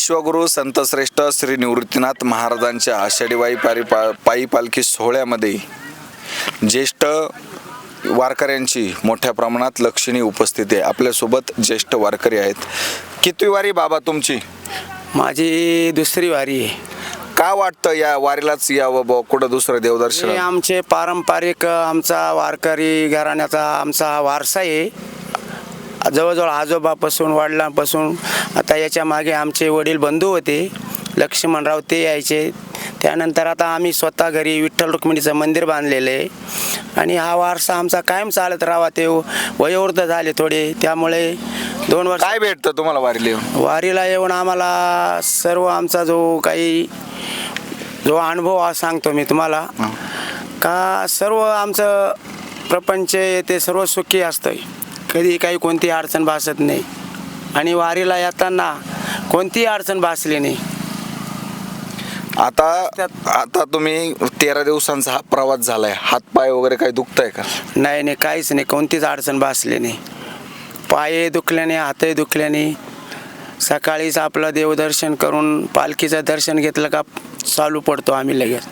विश्वगुरु संतश्रेष्ठ श्री निवृत्तीनाथ महाराजांच्या आषाढी वाई पारी पा पायी पालखी सोहळ्यामध्ये ज्येष्ठ वारकऱ्यांची मोठ्या प्रमाणात लक्षणीय उपस्थिती आहे. आपल्यासोबत ज्येष्ठ वारकरी आहेत. कितवी वारी बाबा तुमची? माझी दुसरी वारी आहे. का वाटतं या वारीलाच यावं बुवा? कुठं दुसरं देवदर्शन? हे आमचे पारंपरिक आमचा वारकरी घराण्याचा आमचा हा वारसा आहे. जवळजवळ आजोबापासून वडिलांपासून आता याच्या मागे आमचे वडील बंधू होते लक्ष्मणराव ते यायचे. त्यानंतर आता आम्ही स्वतः घरी विठ्ठल रुक्मिणीचं मंदिर बांधलेलं आहे. आणि हा वारसा आमचा कायम चालत राहावा ते वयोवृद्ध झाले थोडे. त्यामुळे दोन वर्ष काय भेटतं तुम्हाला वारीला येऊन? वारीला येऊन आम्हाला सर्व आमचा जो काही जो अनुभव हा सांगतो मी तुम्हाला का सर्व आमचं प्रपंच ते सर्व सुखी असतं कधी काही कोणती अडचण भासत नाही. आणि वारीला येताना कोणतीही अडचण भासली नाही. आता आता तुम्ही तेरा दिवसांचा हा प्रवास झालाय. हातपाय वगैरे काही दुखतंय का? नाही नाही काहीच नाही. कोणतीच अडचण भासली नाही. पाय दुखल्याने हातही दुखल्याने सकाळीच आपलं देवदर्शन करून पालखीचं दर्शन घेतलं का चालू पडतो आम्ही लगेच.